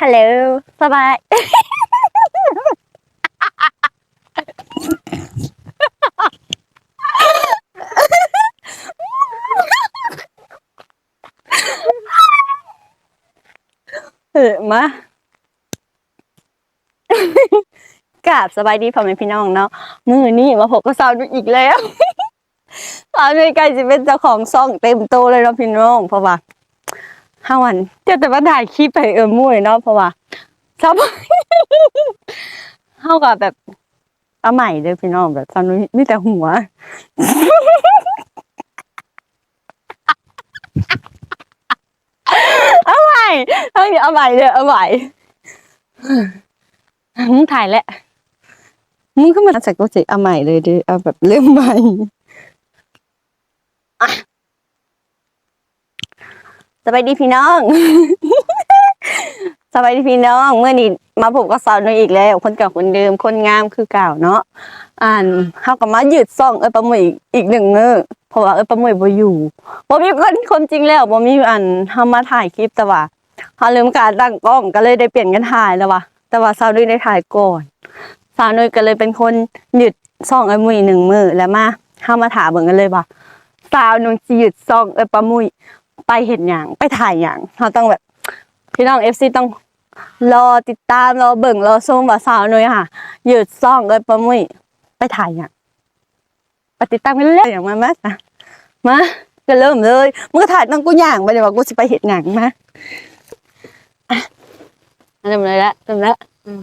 ฮัลโหลสบายเออมากราบสบายดีพ่อแม่พี่น้องเนาะมือนี่มาพบกับสาวนุยอีกแล้วสาวนุ้ยใกล้จะเป็นเจ้าของซ่องเต็มโตเลยเนาะพี่น้องเพราะว่า ห้าวันเจะแต่ว่าถ่ายคลิปไปเออมุ่ยเนาะเพราะว่าชอบเข้ากับแบบเอาใหม่เลยพี่น้องแบบสาวนุ้มีแต่หัว เอาใหม่เอาเดี๋ยวเอาใหม่เลยเอาใหม่มึงถ่ายแหละมึงก็มาจากโปรเจกต์เอาใหม่เลยดิเอาแบบเริ่มใหม่อะ สบายดีพี่น้อง สบายดีพี่น้อง เมื่อนี้มาพบกับสาวน้อยอีกแล้ว คนเก่าคนเดิม คนงามคือเก่าเนาะ อ่านเขาก็มาหยืดซ่องเออประมวยอีกหนึ่งเนอเพราะว่าเออประมวยบ่อยู่บ่มีคนคนจริงแล้วบ่มีอันเฮามาถ่ายคลิปแต่ว่าเขาลืมการตั้งกล้องก็เลยได้เปลี่ยนกันถ่ายแล้วว่ะแต่ว่าสาวน้อยได้ถ่ายก่อน สาวน้อยก็เลยเป็นคนหยุดซ่องเออมุยหนึ่งมือแล้วมาเฮามาถามเบิ่งกันเลยว่าสาวน้อยสิหยุดซ่องเออประมุย ไปเห็นหยังไปถ่ายหยังเราต้องแบบพี่น้อง FC ต้องรอติดตามรอเบิ่งรอชมว่าสาวน้อยค่ะหยุดซ่องเออประมุยไปถ่ายหยังไปติดตามกันเลยอย่างมามาจ้ะมาก็เริ่มเลยมึงก็ถ่ายต้องกูย่างไปเลยว่ากูสิไปเห็นหยังมาอะเริ่มเลยละเริ่มละอืม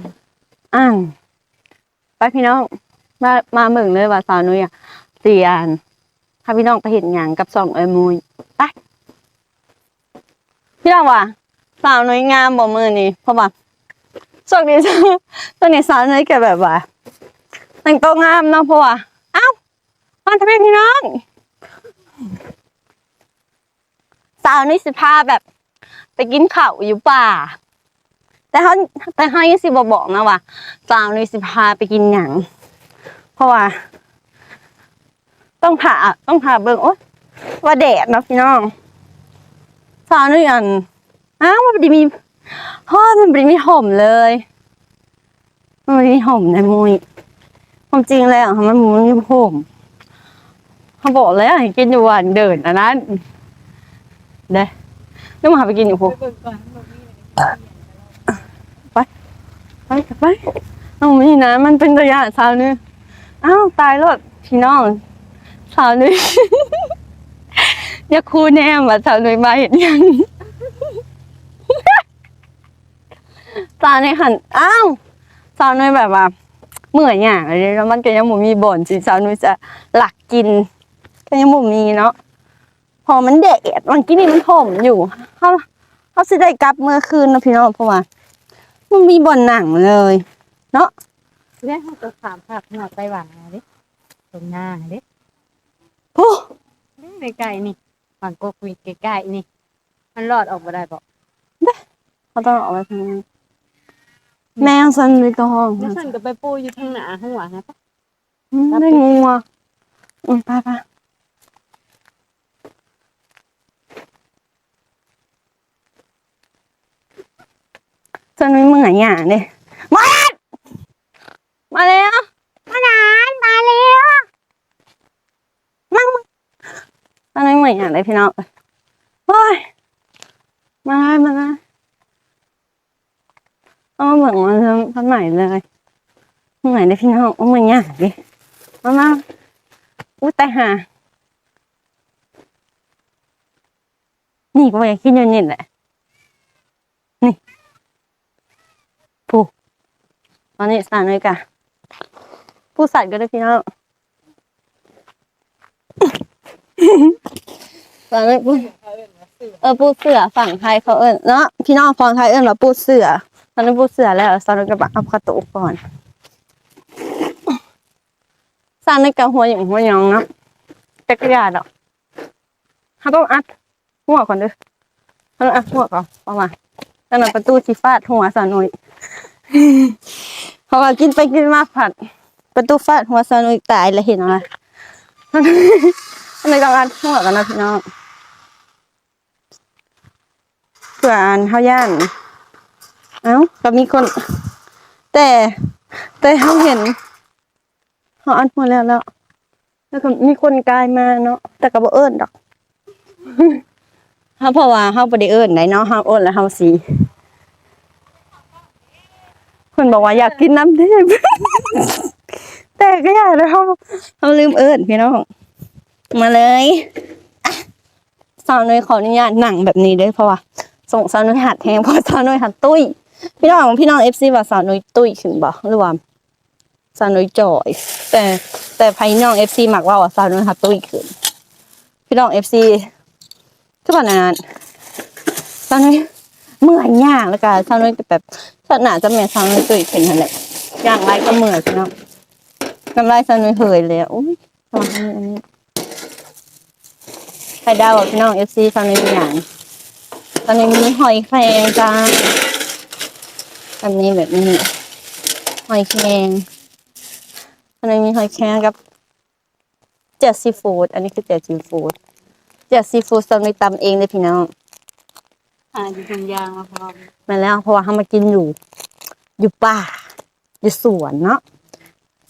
อ่างไปพี่น้องมามาเมืองเลยว่าสาวนุ้ยอะเสียนถ้าพี่น้องไปเห็นหยังกับสองเอ้ยมุยไป พี่น้องว่าสาวนุ้ยงามบ่มือนี่เพราะว่าช่วงนี้ช่วงนี้สาวนุ้ยแกแบบว่าแต่งตัวงามเนาะเพราะว่าเอ้ามาทำไมพี่น้องสาวนุ้ยสิพาแบบ ไปกินข้าวอยู่ป่า แต่เขาแต่เขายังสิบบอกนะว่าสาวนุ้ยสิพาไปกินหยังเพราะว่า ต้องผ่าต้องผ่าเบิ่งโอ๊ยว่าแดดเนาะพี่น้อง สาวนุ้ยอันอ้าวมันไม่ได้มีพ่อมันไม่ได้มีห่มเลย มันไม่ได้มีห่มในมุ้ยความจริงแล้วมันไม่มีห่มเขาบอกแล้วให้กินอยู่วันเดินอันนั้นเด้นึกมาหาไปกินอยู่พวกไปไปไปเอาไม่นะมันเป็นระยะสาวนี่อ้าวตายแล้วพี่น้องสาวนี่ อย่าคูแนมว่าสาวนี่มาเห็นยังสาวนี่หันอ้าวสาวนี่แบบว่าเมื่อยอย่างอะไรแล้วมันก็ยังบ่มีบ่นสิสาวนี่จะหลักกิน ก็ยังบ่มีเนาะพอมันแดดมันกินนี่มันห่มอยู่เขาเขาสิได้กลับเมื่อคืนเนาะพี่น้องเพราะว่ามันมีบ่อนหนังเลยแรกเขาตัวขามผักหัวไต้หวันมาดิตรงหน้าดิโอ้ในไก่นี่ ฝั่งกกวีใกล้ๆนี่ มันรอดออกมาได้บอกเขาต้องออกไปทางนั้นแมวซันมีตัวห้องแล้วฉันก็ไปปูอยู่ทางหน้าหัวนะปะอืมได้งูอะอืมไปไปซันไม่เหมือนอย่างเลยมาแล้วมาแล้วมาหนานมาแล้วมั่งมั่ง ซันไม่เหมือนอย่างเลยพี่น้องโอ้ยมาเลยมาเลยเอาเหมือนมันทำไหนเลยทำไหนเลยพี่น้องเอาเหมือนอย่างดิมามาอุ้ยแต่หานี่ก็อยากกินอยู่นี่แหละนี่ผู้ตอนนี้สานเลยกะผู้สัตว์ก็ได้พี่น้อง สานเลยผู้เออปูเสือฝั่งไทยเขาเอิญเนาะพี่น้องฝั่งไทยเอิญว่าปูเสือตอนนี้ปูเสือแล้วตอนนี้กระบะเอากระตุกก่อนสร้างในกระหัวอย่างหัวยองเนาะแต่กรยาดอกเขาต้องอัดหัวก่อนด้อเขาต้องอัดหัวก่อนประมาณตั้งแต่ประตูสีฟาดหัวสานุยเพราว่ากินไปกินมากผัด ประตูฟาดหัวสานุยตายแล้วเห็นอะไร อันนี้ต้องอัดหัวกันนะพี่น้องเพื่ออ่านเขาย่านเอ้าก็มีคน แต่แต่เขาเห็นเขาอันหัวแล้วแล้วแล้วก็มีคนกลายมาเนาะแต่ก็บ่เอิ้นดอกเฮาเพราะว่าเฮาบ่ได้เอิ้นได้เนาะเฮาเอิ้นแล้วเฮาสิเพิ่นบอกว่าอยากกินน้ำเทพแต่ก็อยากแล้วเฮาเฮาลืมเอิ้นพี่น้อง มาเลยสาวน้อยขออนุญาตหนังแบบนี้ด้อเพราะว่าส่งสาวน้อยหัดแทงเพราะสาวน้อยหัดตุ้ย พี่น้องพี่น้อง FC ว่าสาวน้อยตุ้ยขึ้นบ่หรือว่าสาวน้อยจ่อย แต่แต่พี่น้อง FC มักว่าว่าสาวน้อยหัดตุ้ยขึ้นพี่น้อง FC ก็ปานนั้นสาวน้อยเมื่อยยากแล้วก็สาวน้อยแบบสนาจะแม่นสาวน้อยตุ้ยขึ้นนั่นแหละอย่างไรก็เมื่อยพี่น้องน้ำลายสาวน้อยเหยเลยอะอุ้ยทำไมอันนี้ ไข่ดาวพี่น้อง FC สาวน้อยเป็นอย่างสาวน้มีหอยแครงจ้าแบบนี้แบบนี้หอยแครงอันนี้มีหอยแครงกับเจ็ดซีฟู้ดอันนี้คือเจ็ดซีฟู้ดเจ็ดซีฟู้ดสำเร็จตำเองเลยพี่น้องอ่าอยู่ตรงยางมาพร้อมมาแล้วเพราะว่าเขามากินอยู่ อยู่ป่า อยู่สวนเนาะ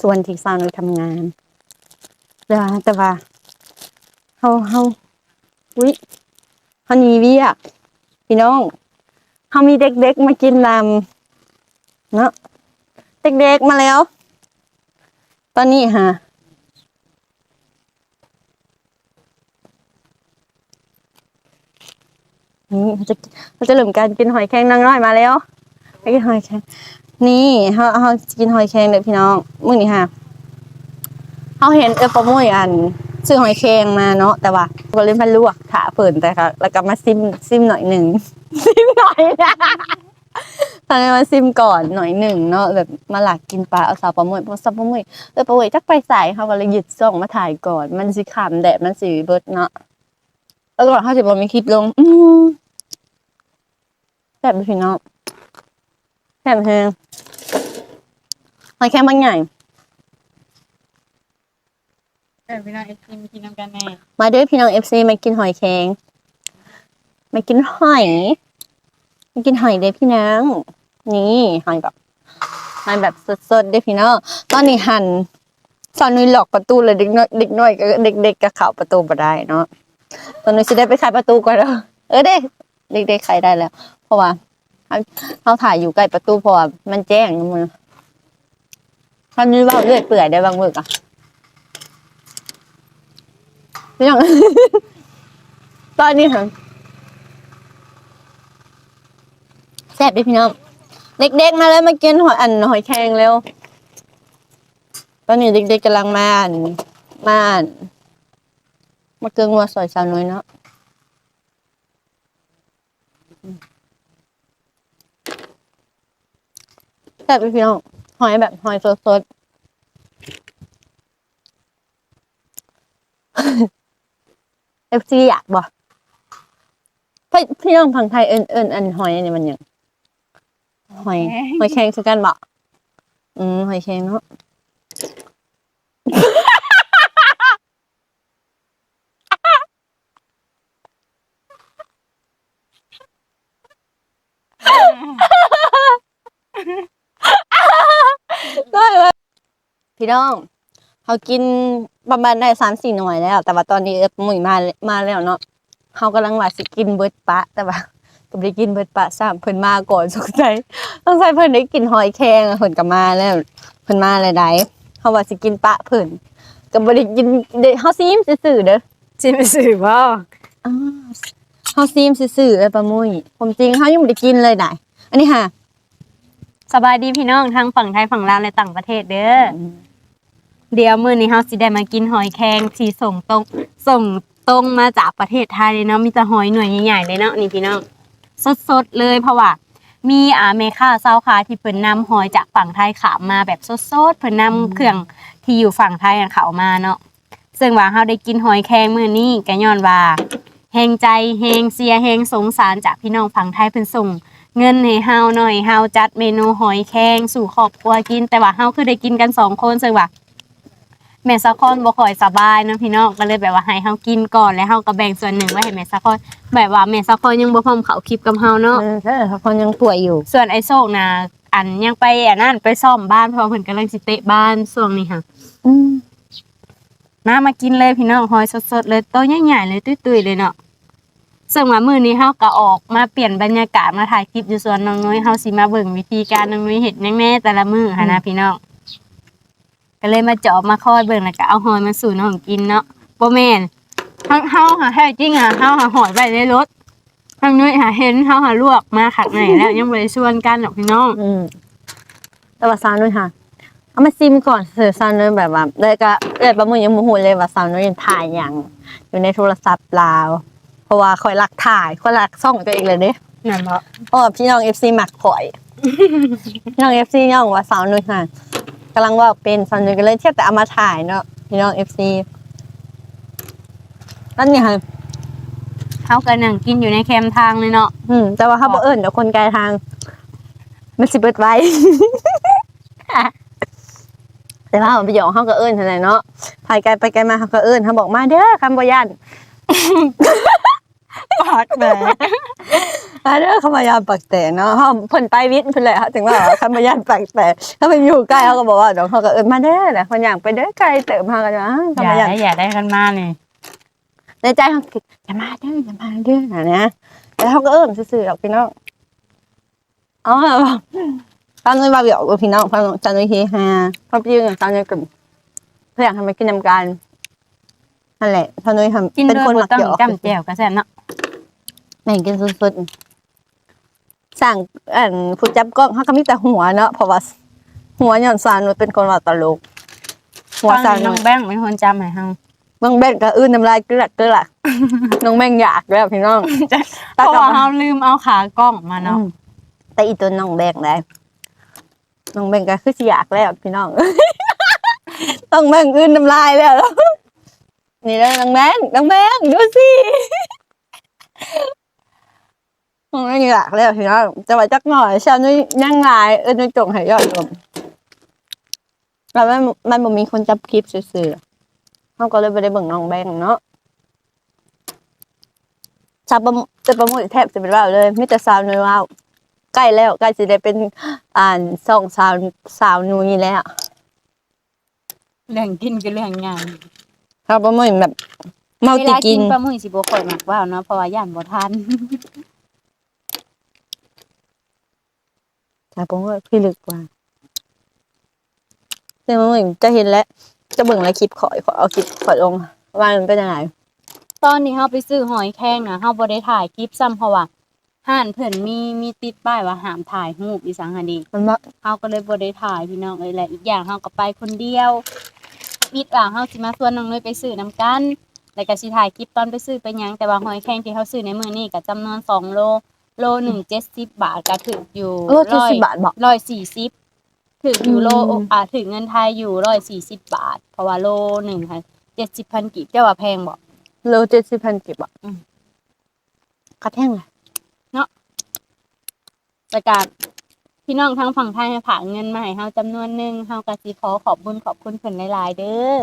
สวนที่ซาวน้อยทำงานแต่ว่าแต่ว่าเขาเขา วิเขานีเวียกพี่น้องเขามีเด็กๆมากินลำเนาะเด็กๆมาแล้ว ตอนนี้ฮะนี่เขาจะเขาจะเริ่มการกินหอยแครงนางน้อยมาแล้วไปกินหอยแครงนี่เขาเขากินหอยแครงเด็กพี่น้องมื้อนี้ฮะเขาเห็นเออปมุ้ยอัน ซื้อหอยแครงมาเนาะแต่ว่าก็เลยมาลวกถาเปิ่นแต่ค่ะแล้วก็มาซิมซิมหน่อยหนึ่งซิมหน่อยนะตอนนี้มาซิมก่อนหน่อยหนึ่งเนาะแบบมาหลักกินปลาเอาสาวปลาหมึกเพราะสาวปลาหมึกเออปลาหมึกจักไปใส่เขาก็เลยหยุดส่องมาถ่ายก่อน มันสิขำแดดมันสิเบิร์ดเนาะแล้วก่อนเขาจะบอกมีคลิปลง อืมแบบพี่น้องแบบเพลงหอยแค่บางใหญ่ เออพี่น้องเอฟซีมากินน้ำกันแน่มาด้วยพี่น้องเอฟซีมากินหอยแครงมากินหอยมากินหอยเด้พี่น้องนี่หอยแบบหอยแบบสดๆเด้พี่น้องตอนนี้หั่นสอนนุยหลอกประตูเลยเด็กน้อยเด็กน้อยก็เด็กๆก็เข้าประตูมาได้เนาะตอนนี้สิได้ไปขายประตูก่อนแล้วเออเด็กเด็กๆขายได้แล้ว เพราะว่าเขาถ่ายอยู่ใกล้ประตูเพราะว่ามันแจ้งมือทำนี้ว่าเลือดเปื่อยได้บางมืออะ พี่น้องตอนนี้ค่ะแซ่บด้วยพี่น้อง เด็กๆมาแล้วมากินหอยอันหอยแครงเร็ว ตอนนี้เด็กๆกำลังมาอ่านมาอ่านมาเกลืองัวซอยสาวน้อยเนาะแซ่บด้วยพี่น้องหอยแบบหอยสดๆ เอฟซีอยากบ่พี่พี่น้องพังไทยเอินเอินอันหอยอันนี้มันหยังหอยหอยแครงคือกันบ่อืมหอยแครงเนาะได้เลยพี่น้อง เขากินประมาณได้สามสี่หน่วยแล้ว แต่ว่าตอนนี้เอิบหมุยมามาแล้วเนาะเขากำลังว่าสิกินเบิดปะ แต่ว่าก็บ่ได้กินเบิดปะซ้ำเพิ่นมาก่อนสงสัยสงสัยเพิ่นได้กินหอยแครงอะเพิ่นก็มาแล้วเพิ่นมาแล้วได้เขาว่าสิกินปะเพิ่นก็บ่ได้กินเด้เฮาซิมซื่อๆเด้อชิมสื่อบ่อ้าวเฮาซิมซื่อๆเอ้ยปะมุ้ยผมจริงเฮายังบ่ได้กินเลยได้อันนี้ค่ะสบายดีพี่น้องทั้งฝั่งไทยฝั่งลาวและต่างประเทศเด้ออ เดี๋ยวมื้อนี้เฮาสิได้มากินหอยแครงที่ส่งตรงส่งตรงมาจากประเทศไทยเลยเนาะมีแต่หอยหน่วยใหญ่ๆเลยเนาะนี่พี่น้องสดๆเลยเพราะว่ามีอาเมค่าเซาคาที่เพิ่นนำหอยจากฝั่งไทยขามมาแบบสดๆเพิ่นนำเครื่องที่อยู่ฝั่งไทยอะเขามาเนาะซึ่งว่าเฮาได้กินหอยแครงมื้อนี้ก็ย้อนว่าแฮงใจแฮงเสียแฮงสงสารจากพี่น้องฝั่งไทยเพิ่นส่งเงินให้เฮาหน่อยเฮาจัดเมนูหอยแครงสู่ครอบครัวกิน แต่ว่าเฮาคือได้กินกันสองคนซึ่งว่า แม่สะคอนบ่ค่อยสบายเนาะพี่น้องก็เลยแบบว่าให้เฮากินก่อนแล้วเฮาก็แบ่งส่วนหนึ่งไว้ให้แม่สะคอนแบบว่าแม่สะคอนยังบ่พร้อมเข้าคลิปกับเฮาเนาะเออเออเขาคนยังป่วยอยู่ ส่วนไอ้โชคน่ะอันยังไปอันนั้นไปซ่อมบ้านเพราะว่าเพิ่นกำลังสิเตะบ้านช่วงนี้ค่ะอืมน้ามากินเลยพี่น้องหอยสดๆเลยโตวใหญ่ๆเลยตุ้ยๆเลยเนาะซึ่งว่ามื้อนี้เฮาก็ออกมาเปลี่ยนบรรยากาศมาถ่ายคลิปอยู่สวนน้องน้อยเฮาสิมาเบิ่งวิธีการน้องน้อยเฮ็ดหยังแน่แต่ละมื้อหันนะพี่น้อง ก็เลยมาเจาะมาคอยเบิ่งแล้วก็เอาหอยมาสู่น้องกินเนาะบ่แม่นทั้งเฮาหาแท้จริงอะเฮาหาหอยไว้ในรถทั้งน้อยหาเห็นเฮาหาลวกมาขักไหนแล้วยังบ่ได้ชวนกันหรอกพี่น้องอืมแต่ว่าซาวด้วยค่ะเอามาซิมก่อนเสือซาวด้วยแบบว่าเลยก็เลยประมือยังโมโหเลยว่าซาวด้วยถ่ายอย่างอยู่ในโทรศัพท์ลาวเพราะว่าคอยรักถ่ายคอยรักซ่องตัวเองเลยเด้นั่นบ่เพราะว่าพี่น้องเอฟซีมักข่อยพี่น้องเอฟซีย่องว่าสาวนุ้ยค่ะ กำลังว่าเป็นสาวนุ้ยก็เลยเทียบแต่เอามาถ่ายเนาะพี่น้องเอฟซีนั่นเนี่ยค่ะเฮาก็นั่งกินอยู่ในแคมป์ทางเลยเนาะอืมแต่ว่าเขาบอกเอิญเดี๋ยวคนไกลทาง มันสิเบิดไว้ แต่ว่าเอาไปหยองเขาก็เอิญเท่าไหร่เนาะพายไกลไปไกลมาเขาก็เอิญเขาบอกมาเด้อคำบยัน ปอดแบกมาเด้อคำบยันปักแต่เนาะเขาเพิ่นไปวิทย์เพิ่นเลยค่ะถึงว่าคำบยันปักแต่ถ้ามันอยู่ใกล้เขาก็บอกว่าเดี๋ยวเขาก็เอิญมาเด้อแหละคนอย่างไปเด้อไกลเติมมากันนะอคำย่าบยันได้อย่าได้กันมานี่ในใจเขาคิดอย่ามาเด้ออย่ามาเด้อนะนะแล้วเขาก็เอิ้มซื่อๆหรอกพี่น้องอ๋อตอนนี้มาเบี่ยวกับพี่น้องฟังจันทร์เฮฮาความจริงอะตอนนี้กับเพื่อนทำไปกินน้ำกันนั่นแหละตอนนี้ทำกินเป็นโดยคนบ่มักต้องหยอกจำแจ่วก็แซ่บเนาะ แม่งกินสุดๆสั่งอันผู้จับกล้องเขาก็มีแต่หัวเนาะเพราะว่าหัวหย่อนซานมันเป็นคนว่าตลก หัวฟังซานน้องแบงค์เป็นคนจำให้เฮาบางแบงก็อื้นน้ำลายเกลือกเกลือกน้องแม่งอยากแล้วพี่น้องเพราะว่าเฮาลืมเอาขากล้องมาเนาะอืมแต่อีตัวน้องแบงได้น้องแบงก็คือสิอยากแล้วพี่น้องต้องแบงอื่นน้ำลายแล้วนี่แล้วน้องแบงน้องแบงดูสิ น้องแบงอยากแล้วพี่น้องจะว่าจักหน่อยชาวนุ้ยย่างลายเออนุ้ยจงให้ยอดลมแล้วมันมันบ่มีคนจับคลิปซื่อๆเขาก็เลยไปได้เบิ่งน้องแบงเนาะชาวประมจะประมุแทบจะเป็นว่าวเลยมิแต่สาวนุ้ยว่าวใกล้แล้วใกล้จะได้เป็นอ่านส่องสาวสาวนุยแล้วเรื่องกินก็เรื่องงานเขาบ่เหมือนแบบเมาเวติลากิกินนปลาหมึกสิบ่ค่อยมักว่าวเนาะเพราะว่าย่านบ่ทัน แต่ผมว่าพี่ลึกกว่าแต่มันเหมือนจะเห็นแล้ว จะเบิ่งแล้วคลิปขอยขอเอาคลิปขอยลงว่ามันเป็นยังไงตอนนี้เฮาไปซื้อหอยแครงนะเฮาบ่ได้ถ่ายคลิปซ้ำเพราะว่าห้านเพิ่นมีมีติดป้ายว่าห้ามถ่ายรูปอีสังหะดีมันว่าเฮาก็เลยบ่ได้ถ่ายพี่น้องเอ้ยและอีกอย่างเฮาก็ไปคนเดียวมิดว่าเฮาสิมาชวนน้องเนยไปซื้อนํกันแล้วก็สิถ่ายคลิปตอนไปซื้อไปหยังแต่ว่าหอยแครงที่เฮาซื้อในมื้อนี้ก็จำนวน2โล โลหนึ่ง70บาทก็ถึกอยู่เออที่ร้อยสิบบาทบอก ร้อยสี่สิบถึงอยู่โลอืมอ่าถึงเงินไทยอยู่ร้อยสี่สิบบาท เพราะว่าโลหนึ่งค่ะเจ็ดสิบพันกีบเจ้าว่าแพงบอก โลเจ็ดสิบพันกิบอะอืม กระแท่งเลยประกาศพี่น้องทางฝั่งไทยให้ผ่ากเงินมาให้เฮาจำนวนหนึ่งเฮากะสิขอขอบบุญขอบคุณเพิ่นหลายๆเด้อ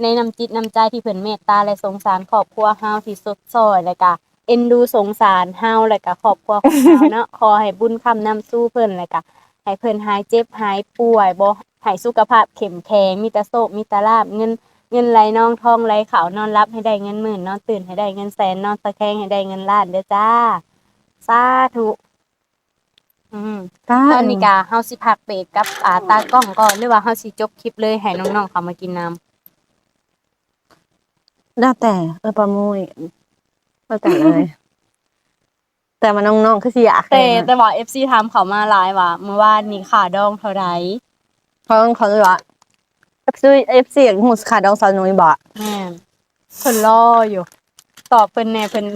ในน้ำจิตน้ำใจที่เพิ่นเมตตาและสงสารครอบครัวเฮาที่สดซอยและก็ เอ็นดูสงสารเฮาและก็ครอบครัวของเฮาเนาะขอให้บุญคำนำสู้เพิ่นและก็ให้เพิ่นหายเจ็บหายป่วยบ่ให้สุขภาพเข้มแข็งมีแต่โชคมีแต่ลาบเงินเงินไหลนองทองไหลขาวนอนรับให้ได้เงินหมื่นนอนตื่นให้ได้เงินแสนนอนตะแคงให้ได้เงินล้านเด้อจ้าสาธุอืมตอนนี้กาเฮาสิพักเบรกกับอ่าตากล้องก่อนหรือว่าเฮาสิจบคลิปเลยให้น้องๆเขามากินน้ำแล้วแต่เออประมุย แล้วแต่เลย แต่มันน้องๆคือสิอยากแต่เลยนะแต่ว่า FC ถามเขามาหลายว่าเมื่อวานนี้ค่าดองเท่าใดเขาต้องเขาเลยว่าเอฟซีเอฟซีอย่างหูสขาดองซาวนุยบอกแม่นเพิ่นรออยู่ ตอบเพิ่นแหน่เพิ่น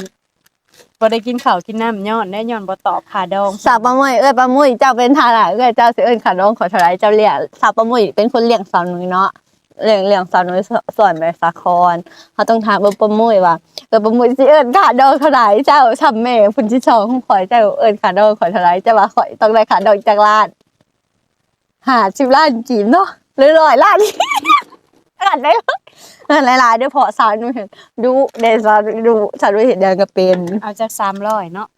บ่ได้กินข้าวกินน้ำย้อนได้ย้อนบ่ตอบค่าดองสาวประมุยเอ้ยประมุยเจ้าเป็นทาราเอ้ยเจ้าสิเอิ้นขาดองขอเท่าไหรเจ้าเลี้ยงสาวประมุยเป็นคนเลี้ยงสาวนุยเนาะ เลี้ยงเลี้ยงสาวนุยสส่วนไปสาครเขาต้องถามว่าประมุ้ยว่าเออประมุ้ยสิเอิ้นขาดองเท่าไหรเจ้าทำแม่คุณที่ชองของข่อยเจ้าเอิ้นขาดองขอยเท่าไหรเจ้าว่าข่อยต้องได้ขาดองจากล้านหาสิบล้านจีบเนาะหรือร้อยล้านอ่านได้เลยเออหลายเดี๋ยวพอสาวหนูเห็นดูเดยวสาวดูสาวดูเห็นเดียวก็เป็น เอาจากสามร้อยเนาะ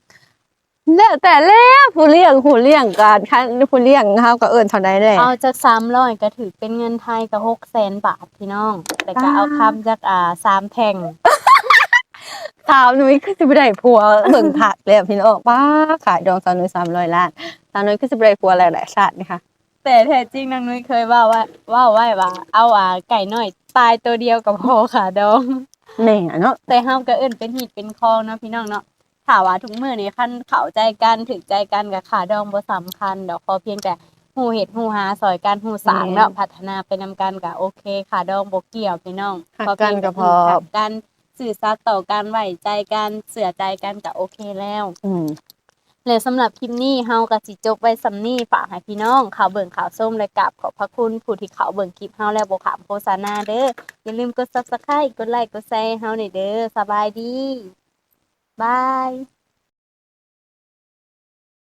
แล้วแต่แล้วผู้เลี้ยงผู้เลี้ยงการคันผู้เลี้ยงเฮาก็เอิ้นเท่าใดได้เอาจากสามร้อยก็ถือเป็นเงินไทยก็หกแสนบาทพี่น้อง แต่ก็อ่า เอาคำจากอ่าสามแท่งสาวนุ้ยคือสิบ่ได้ผัวเบิ่งผักแล้วพี่น้องป้าขายดองสาวนุ้ย300ล้านสาวนุ้ยคือสิบ่ได้ผัวหลายๆชาตินะคะแต่แท้จริงนางนุ้ยเคยว่าว่าว่าไว้ว่าเอาอ่าไก่น้อยตายตัวเดียวกับพอค่ะดองแม่เนาะแต่เฮาก็เอิ้นเป็นหีดเป็นคองเนาะพี่น้องเนาะ ถ้าว่าทุกมื้อนี้คันเข้าใจกันถึกใจกันกับขาดองบ่สำคัญดอกขอเพียงแต่ฮู้เฮ็ดฮู้หาซอยกันฮู้สร้างเนาะพัฒนาไปนำกันก็โอเคขาดองบ่เกี่ยวพี่น้องหักกันก็พอหักกันสื่อสารต่อกันไว้ใจกันเสื่อใจกันก็โอเคแล้วอืมแล้วสำหรับคลิปนี้เฮาก็สิจบไว้สำนี้ฝากให้พี่น้องข่าวเบิ่งข่าวส้มและกับขอบพระคุณผู้ที่เขาเบิ่งคลิปเฮาแล้วบ่ขามโฆษณาเด้ออย่าลืมกด Subscribe กดไลค์กดแชร์ให้เฮาหน่อยเด้อสบายดี บาย